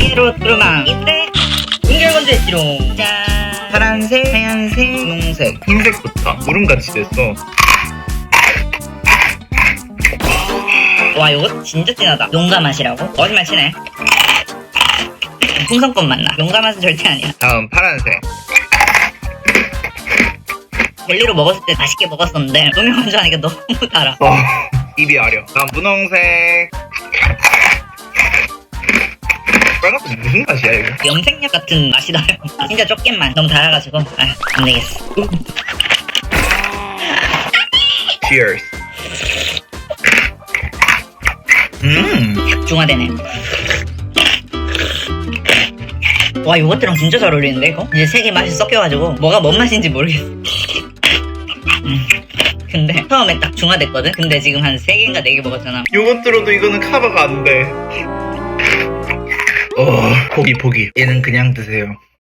피에로 뚜루망인데 동결건조 했지롱 짠 파란색 하얀색 분홍색 흰색부터 구름같이 됐어. 와 이거 진짜 진하다 용가 맛이라고? 거짓말 치네 풍선껌 맛나 용가 맛은 절대 아니야 다음 파란색. 젤리로 먹었을 때 맛있게 먹었었는데 동결 건조하니까 너무 달아 어, 입이 아려. 다음 분홍색. 빨간색 무슨 맛이야 이거? 염색약 같은 맛이 나요 진짜 조금만 너무 달아가지고 아 안 되겠어 Cheers. 음, 중화되네 와 요거트랑 진짜 잘 어울리는데 이거? 이제 세 개 맛이 섞여가지고 뭐가 뭔 맛인지 모르겠어 음, 근데 처음에 딱 중화됐거든? 근데 지금 한세 개인가 네개 먹었잖아 요것들어도 이거는 카바가 안 돼. 어, 포기 포기. 얘는 그냥 드세요.